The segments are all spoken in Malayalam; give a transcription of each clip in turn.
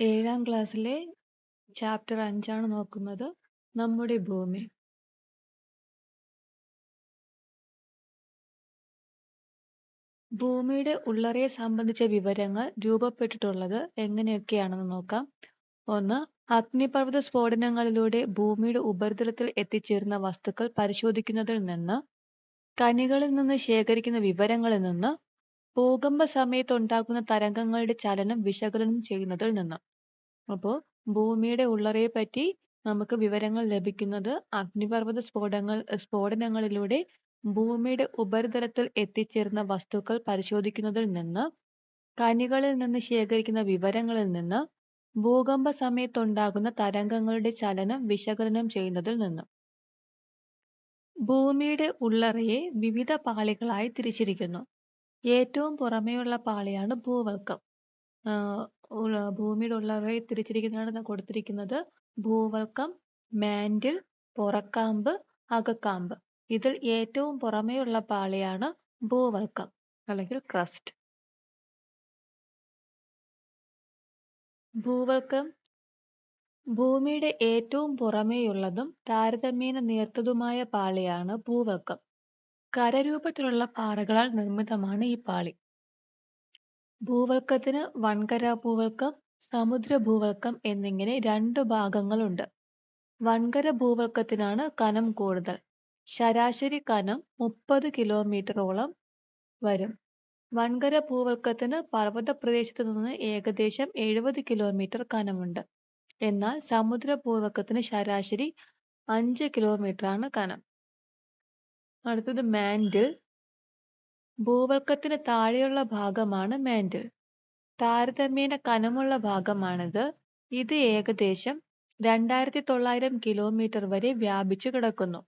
ഏഴാം ക്ലാസ്സിലെ ചാപ്റ്റർ അഞ്ചാണ് നോക്കുന്നത്. നമ്മുടെ ഭൂമി. ഭൂമിയുടെ ഉള്ളറയെ സംബന്ധിച്ച വിവരങ്ങൾ രൂപപ്പെട്ടിട്ടുള്ളത് എങ്ങനെയൊക്കെയാണെന്ന് നോക്കാം. ഒന്ന് അഗ്നിപർവത സ്ഫോടനങ്ങളിലൂടെ ഭൂമിയുടെ ഉപരിതലത്തിൽ എത്തിച്ചേരുന്ന വസ്തുക്കൾ പരിശോധിക്കുന്നതിൽ നിന്ന് കനികളിൽ നിന്ന് ശേഖരിക്കുന്ന വിവരങ്ങളിൽ നിന്ന് ഭൂകമ്പ സമയത്തുണ്ടാകുന്ന തരംഗങ്ങളുടെ ചലനം വിശകലനം ചെയ്യുന്നതിൽ നിന്ന്. അപ്പോൾ ഭൂമിയുടെ ഉള്ളറയെ പറ്റി നമുക്ക് വിവരങ്ങൾ ലഭിക്കുന്നത് അഗ്നിപർവത സ്ഫോടങ്ങൾ സ്ഫോടനങ്ങളിലൂടെ ഭൂമിയുടെ ഉപരിതലത്തിൽ എത്തിച്ചേരുന്ന വസ്തുക്കൾ പരിശോധിക്കുന്നതിൽ നിന്ന് കനികളിൽ നിന്ന് ശേഖരിക്കുന്ന വിവരങ്ങളിൽ നിന്ന് ഭൂകമ്പ സമയത്തുണ്ടാകുന്ന തരംഗങ്ങളുടെ ചലനം വിശകലനം ചെയ്യുന്നതിൽ നിന്ന്. ഭൂമിയുടെ ഉള്ളറയെ വിവിധ പാളികളായി തിരിച്ചിരിക്കുന്നു. ഏറ്റവും പുറമേയുള്ള പാളിയാണ് ഭൂവൽക്കം. ഭൂമിയുടെ ഉള്ളറയെ തിരിച്ചിരിക്കുന്നതാണ് കൊടുത്തിരിക്കുന്നത്. ഭൂവൽക്കം മാൻഡിൽ പുറക്കാമ്പ് അകക്കാമ്പ്. ഇതിൽ ഏറ്റവും പുറമേയുള്ള പാളിയാണ് ഭൂവൽക്കം അല്ലെങ്കിൽ ക്രസ്റ്റ്. ഭൂവൽക്കം ഭൂമിയുടെ ഏറ്റവും പുറമേയുള്ളതും താരതമ്യേന നേർത്തതുമായ പാളിയാണ് ഭൂവൽക്കം. കരരൂപത്തിലുള്ള പാറകളാൽ നിർമ്മിതമാണ് ഈ പാളി. ഭൂവൽക്കത്തിന് വൻകര ഭൂവൽക്കം സമുദ്ര ഭൂവൽക്കം എന്നിങ്ങനെ രണ്ട് ഭാഗങ്ങളുണ്ട്. വൻകര ഭൂവൽക്കത്തിനാണ് കനം കൂടുതൽ. ശരാശരി കനം മുപ്പത് കിലോമീറ്ററോളം വരും. വൻകര ഭൂവൽക്കത്തിന് പർവത പ്രദേശത്ത് നിന്ന് ഏകദേശം എഴുപത് കിലോമീറ്റർ കനമുണ്ട്. എന്നാൽ സമുദ്ര ഭൂവൽക്കത്തിന് ശരാശരി അഞ്ച് കിലോമീറ്ററാണ് കനം. അടുത്തത് മാൻഡിൽ. ഭൂവൽക്കത്തിന് താഴെയുള്ള ഭാഗമാണ് മാൻഡിൽ. താരതമ്യേന കനമുള്ള ഭാഗമാണിത്. ഇത് ഏകദേശം രണ്ടായിരത്തി തൊള്ളായിരം കിലോമീറ്റർ വരെ വ്യാപിച്ചു കിടക്കുന്നു.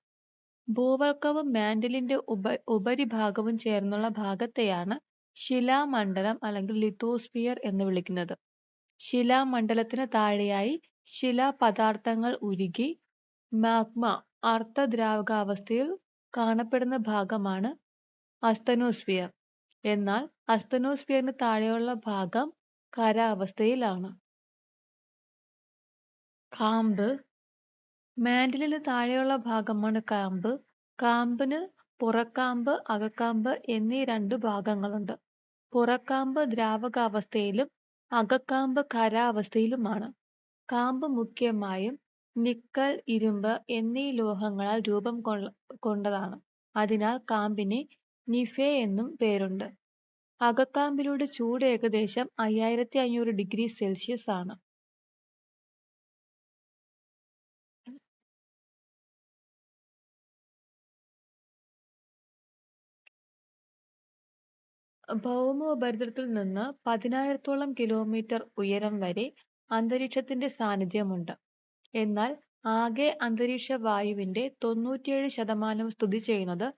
ഭൂവൽക്കവും മാൻഡിലിന്റെ ഉപ ഉപരിഭാഗവും ചേർന്നുള്ള ഭാഗത്തെയാണ് ശിലാമണ്ഡലം അല്ലെങ്കിൽ ലിത്തോസ്ഫിയർ എന്ന് വിളിക്കുന്നത്. ശിലാമണ്ഡലത്തിന് താഴെയായി ശിലാപദാർത്ഥങ്ങൾ ഉരുകി മാഗ്മ അർദ്ധദ്രാവകാവസ്ഥയിൽ കാണപ്പെടുന്ന ഭാഗമാണ് അസ്തനോസ്ഫിയർ. എന്നാൽ അസ്തനോസ്ഫിയറിന് താഴെയുള്ള ഭാഗം ഖരാവസ്ഥയിലാണ് കാമ്പ്. മാൻഡലിന് താഴെയുള്ള ഭാഗമാണ് കാമ്പ്. കാമ്പിന് പുറക്കാമ്പ് അകക്കാമ്പ് എന്നീ രണ്ട് ഭാഗങ്ങളുണ്ട്. പുറക്കാമ്പ് ദ്രാവകാവസ്ഥയിലും അകക്കാമ്പ് ഖരാവസ്ഥയിലുമാണ് കാമ്പ് മുഖ്യമായും നിക്കൽ ഇരുമ്പ് എന്നീ ലോഹങ്ങളാൽ രൂപം കൊണ്ടതാണ്. അതിനാൽ കാമ്പിന് നിഫെ എന്നും പേരുണ്ട്. അകക്കാമ്പിലൂടെ ചൂട് ഏകദേശം അയ്യായിരത്തി അഞ്ഞൂറ് degree celsius ആണ്. ഭൗമോപരിതലത്തിൽ നിന്ന് പതിനായിരത്തോളം കിലോമീറ്റർ ഉയരം വരെ അന്തരീക്ഷത്തിന്റെ സാന്നിധ്യമുണ്ട്. എന്നാൽ ആകെ അന്തരീക്ഷ വായുവിന്റെ തൊണ്ണൂറ്റിയേഴ് ചെയ്യുന്നത്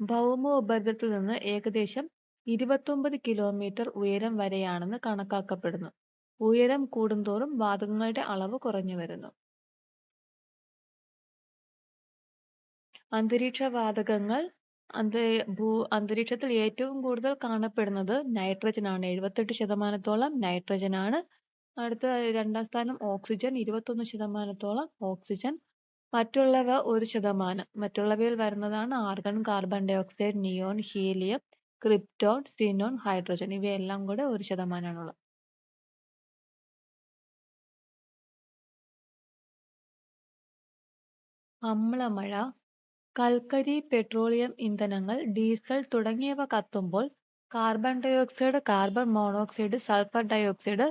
ഭൗമോപരിതലത്തിൽ നിന്ന് ഏകദേശം ഇരുപത്തൊമ്പത് കിലോമീറ്റർ ഉയരം വരെയാണെന്ന് കണക്കാക്കപ്പെടുന്നു. ഉയരം കൂടുന്തോറും വാതകങ്ങളുടെ അളവ് കുറഞ്ഞു വരുന്നു. അന്തരീക്ഷ വാതകങ്ങൾ അന്തരീ ഭൂ അന്തരീക്ഷത്തിൽ ഏറ്റവും കൂടുതൽ കാണപ്പെടുന്നത് നൈട്രജൻ ആണ് എഴുപത്തെട്ട് ശതമാനത്തോളം നൈട്രജൻ ആണ് അടുത്ത രണ്ടാം സ്ഥാനം ഓക്സിജൻ ഇരുപത്തൊന്ന് ശതമാനത്തോളം ഓക്സിജൻ. മറ്റുള്ളവ ഒരു ശതമാനം. മറ്റുള്ളവയിൽ വരുന്നതാണ് argon carbon dioxide neon helium krypton xenon hydrogen ഇവയെല്ലാം കൂടെ ഒരു ശതമാനമാണുള്ളത്. അമ്ലമഴ കൽക്കരി പെട്രോളിയം ഇന്ധനങ്ങൾ ഡീസൽ തുടങ്ങിയവ കത്തുമ്പോൾ carbon dioxide carbon monoxide sulphur dioxide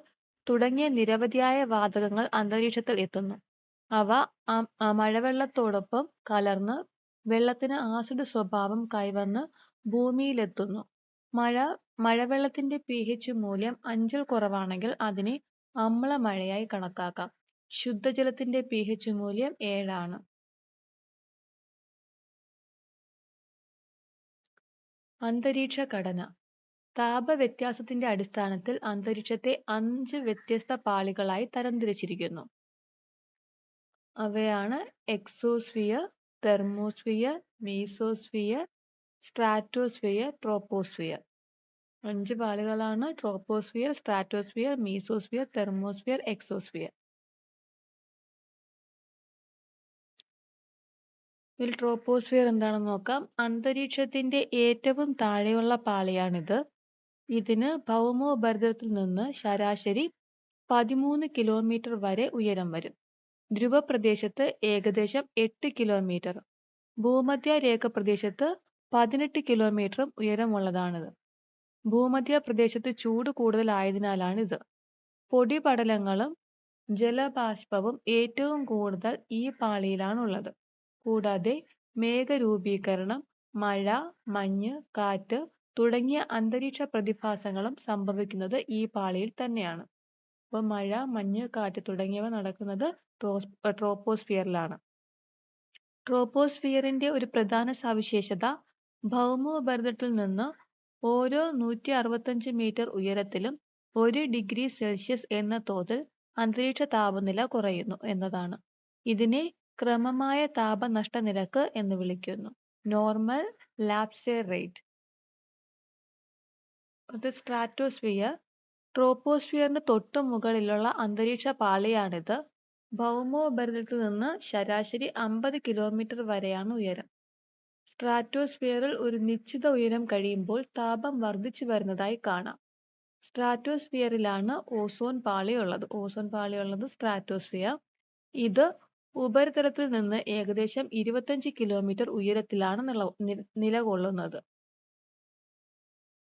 തുടങ്ങിയ നിരവധിയായ വാതകങ്ങൾ അന്തരീക്ഷത്തിൽ എത്തുന്നു. അവ മഴവെള്ളത്തോടൊപ്പം കലർന്ന് വെള്ളത്തിന് ആസിഡ് സ്വഭാവം കൈവന്ന് ഭൂമിയിലെത്തുന്നു. മഴ മഴവെള്ളത്തിന്റെ പിഎച്ച് മൂല്യം അഞ്ചിൽ കുറവാണെങ്കിൽ അതിനെ അമ്ലമഴയായി കണക്കാക്കാം. ശുദ്ധജലത്തിന്റെ പിഎച്ച് മൂല്യം ഏഴാണ്. അന്തരീക്ഷ ഘടന. താപവ്യത്യാസത്തിന്റെ അടിസ്ഥാനത്തിൽ അന്തരീക്ഷത്തെ അഞ്ച് വ്യത്യസ്ത പാളികളായി തരംതിരിച്ചിരിക്കുന്നു. അവയാണ് exosphere thermosphere mesosphere stratosphere troposphere. അഞ്ച് പാളികളാണ് troposphere stratosphere mesosphere thermosphere exosphere. ഇതിൽ ട്രോപ്പോസ്ഫിയർ എന്താണെന്ന് നോക്കാം. അന്തരീക്ഷത്തിന്റെ ഏറ്റവും താഴെയുള്ള പാളിയാണിത്. ഇതിന് ഭൗമോപരിതലത്തിൽ നിന്ന് ശരാശരി പതിമൂന്ന് കിലോമീറ്റർ വരെ ഉയരം വരും. ധ്രുവപ്രദേശത്ത് ഏകദേശം എട്ട് കിലോമീറ്റർ. ഭൂമധ്യരേഖ പ്രദേശത്ത് പതിനെട്ട് കിലോമീറ്ററും ഉയരമുള്ളതാണിത്. ഭൂമധ്യ പ്രദേശത്ത് ചൂട് കൂടുതലായതിനാലാണിത്. പൊടിപടലങ്ങളും ജലബാഷ്പവും ഏറ്റവും കൂടുതൽ ഈ പാളിയിലാണുള്ളത്. കൂടാതെ മേഘരൂപീകരണം മഴ മഞ്ഞ് കാറ്റ് തുടങ്ങിയ അന്തരീക്ഷ പ്രതിഭാസങ്ങളും സംഭവിക്കുന്നത് ഈ പാളിയിൽ തന്നെയാണ്. അപ്പോൾ മഴ മഞ്ഞ് കാറ്റ് തുടങ്ങിയവ നടക്കുന്നത് ട്രോസ് ട്രോപ്പോസ്ഫിയറിലാണ്. ട്രോപ്പോസ്ഫിയറിന്റെ ഒരു പ്രധാന സവിശേഷത ഭൗമോപരിതലത്തിൽ നിന്ന് ഓരോ നൂറ്റി അറുപത്തഞ്ച് മീറ്റർ ഉയരത്തിലും ഒരു ഡിഗ്രി സെൽഷ്യസ് എന്ന തോതിൽ അന്തരീക്ഷ താപനില കുറയുന്നു എന്നതാണ്. ഇതിനെ ക്രമമായ താപനഷ്ട നിരക്ക് എന്ന് വിളിക്കുന്നു. നോർമൽ ലാപ്സേ റേറ്റ് അത് സ്ട്രാറ്റോസ്ഫിയർ ട്രോപ്പോസ്ഫിയറിന് തൊട്ടു മുകളിലുള്ള അന്തരീക്ഷ പാളിയാണിത്. ഭൗമോപരിതലത്തിൽ നിന്ന് ശരാശരി അമ്പത് കിലോമീറ്റർ വരെയാണ് ഉയരം. സ്ട്രാറ്റോസ്ഫിയറിൽ ഒരു നിശ്ചിത ഉയരം കഴിയുമ്പോൾ താപം വർദ്ധിച്ചു വരുന്നതായി കാണാം. സ്ട്രാറ്റോസ്ഫിയറിലാണ് ഓസോൺ പാളി ഉള്ളത്. ഓസോൺ പാളി ഉള്ളത് സ്ട്രാറ്റോസ്ഫിയർ ഇത് ഉപരിതലത്തിൽ നിന്ന് ഏകദേശം ഇരുപത്തഞ്ച് കിലോമീറ്റർ ഉയരത്തിലാണ് നിലകൊള്ളുന്നത്.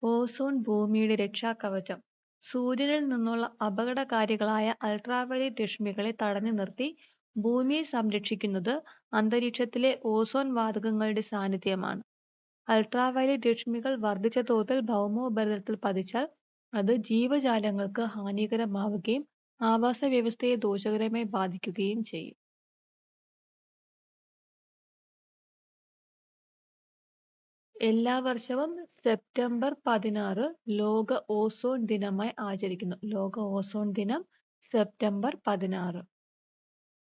ഓസോൺ ഭൂമിയുടെ രക്ഷാകവചം. സൂര്യനിൽ നിന്നുള്ള അപകടകാരികളായ അൾട്രാവയലറ്റ് രശ്മികളെ തടഞ്ഞു നിർത്തി ഭൂമിയെ സംരക്ഷിക്കുന്നത് അന്തരീക്ഷത്തിലെ ഓസോൺ വാതകങ്ങളുടെ സാന്നിധ്യമാണ്. അൾട്രാവയലറ്റ് രശ്മികൾ വർദ്ധിച്ച തോതിൽ ഭൗമോപരിതലത്തിൽ പതിച്ചാൽ അത് ജീവജാലങ്ങൾക്ക് ഹാനികരമാവുകയും ആവാസവ്യവസ്ഥയെ ദോഷകരമായി ബാധിക്കുകയും ചെയ്യും. എല്ലാ വർഷവും സെപ്റ്റംബർ പതിനാറ് ലോക ഓസോൺ ദിനമായി ആചരിക്കുന്നു. ലോക ഓസോൺ ദിനം സെപ്റ്റംബർ പതിനാറ്.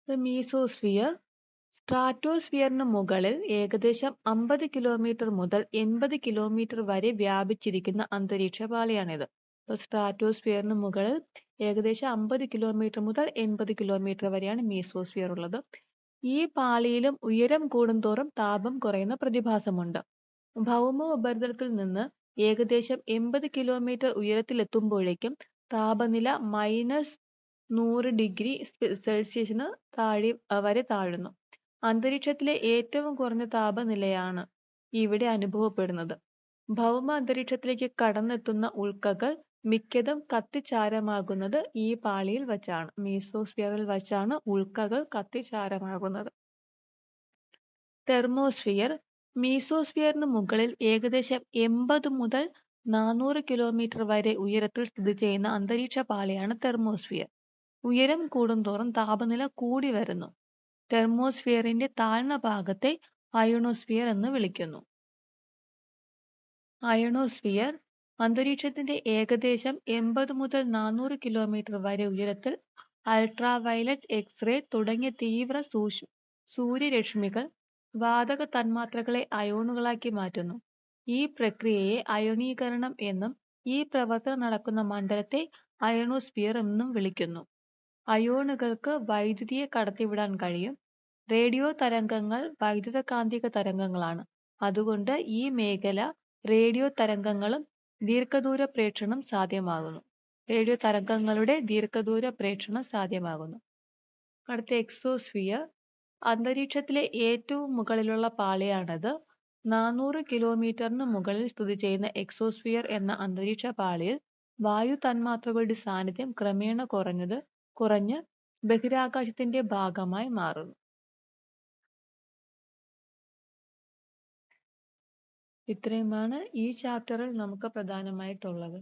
മീസോസ്ഫിയർ. സ്ട്രാറ്റോസ്ഫിയറിന് മുകളിൽ ഏകദേശം അമ്പത് കിലോമീറ്റർ മുതൽ എൺപത് കിലോമീറ്റർ വരെ വ്യാപിച്ചിരിക്കുന്ന അന്തരീക്ഷ പാളിയാണിത്. അപ്പോൾ സ്ട്രാറ്റോസ്ഫിയറിന് മുകളിൽ ഏകദേശം അമ്പത് കിലോമീറ്റർ മുതൽ എൺപത് കിലോമീറ്റർ വരെയാണ് മീസോസ്ഫിയർ ഉള്ളത്. ഈ പാളിയിലും ഉയരം കൂടുന്തോറും താപം കുറയുന്ന പ്രതിഭാസമുണ്ട്. ഭൗമ ഉപരിതലത്തിൽ നിന്ന് ഏകദേശം എൺപത് കിലോമീറ്റർ ഉയരത്തിലെത്തുമ്പോഴേക്കും താപനില മൈനസ് നൂറ് ഡിഗ്രി സെൽഷ്യസിന് താഴെ വരെ താഴുന്നു. അന്തരീക്ഷത്തിലെ ഏറ്റവും കുറഞ്ഞ താപനിലയാണ് ഇവിടെ അനുഭവപ്പെടുന്നത്. ഭൗമ അന്തരീക്ഷത്തിലേക്ക് കടന്നെത്തുന്ന ഉൽക്കകൾ മിക്കതും കത്തിച്ചാരമാകുന്നത് ഈ പാളിയിൽ വച്ചാണ് മീസോസ്ഫിയറിൽ വച്ചാണ് ഉൽക്കകൾ കത്തിച്ചാരമാകുന്നത്. തെർമോസ്ഫിയർ മീസോസ്ഫിയറിന് മുകളിൽ ഏകദേശം എൺപത് മുതൽ നാനൂറ് കിലോമീറ്റർ വരെ ഉയരത്തിൽ സ്ഥിതി ചെയ്യുന്ന അന്തരീക്ഷ പാളിയാണ് തെർമോസ്ഫിയർ. ഉയരം കൂടുന്തോറും താപനില കൂടി വരുന്നു. തെർമോസ്ഫിയറിന്റെ താഴ്ന്ന ഭാഗത്തെ അയണോസ്ഫിയർ എന്ന് വിളിക്കുന്നു. അയണോസ്ഫിയർ അന്തരീക്ഷത്തിന്റെ ഏകദേശം എൺപത് മുതൽ നാനൂറ് കിലോമീറ്റർ വരെ ഉയരത്തിൽ അൾട്രാവയലറ്റ് എക്സ്റേ തുടങ്ങിയ തീവ്ര സൂക്ഷ്മ സൂര്യരശ്മികൾ വാതക തന്മാത്രകളെ അയോണുകളാക്കി മാറ്റുന്നു. ഈ പ്രക്രിയയെ അയോണീകരണം എന്നും ഈ പ്രവർത്തനം നടക്കുന്ന മണ്ഡലത്തെ അയോണോസ്ഫിയർ എന്നും വിളിക്കുന്നു. അയോണുകൾക്ക് വൈദ്യുതിയെ കടത്തിവിടാൻ കഴിയും. റേഡിയോ തരംഗങ്ങൾ വൈദ്യുതകാന്തിക തരംഗങ്ങളാണ്. അതുകൊണ്ട് ഈ മേഖല റേഡിയോ തരംഗങ്ങളും ദീർഘദൂര പ്രേക്ഷണം സാധ്യമാകുന്നു. റേഡിയോ തരംഗങ്ങളുടെ ദീർഘദൂര പ്രേക്ഷണം സാധ്യമാകുന്നു. അടുത്ത എക്സോസ്ഫിയർ അന്തരീക്ഷത്തിലെ ഏറ്റവും മുകളിലുള്ള പാളിയാണത്. നാനൂറ് കിലോമീറ്ററിന് മുകളിൽ സ്ഥിതി ചെയ്യുന്ന എക്സോസ്ഫിയർ എന്ന അന്തരീക്ഷ പാളിയിൽ വായു തന്മാത്രകളുടെ സാന്നിധ്യം ക്രമേണ കുറഞ്ഞത് കുറഞ്ഞ് ബഹിരാകാശത്തിന്റെ ഭാഗമായി മാറുന്നു. ഇത്രയുമാണ് ഈ ചാപ്റ്ററിൽ നമുക്ക് പ്രധാനമായിട്ടുള്ളത്.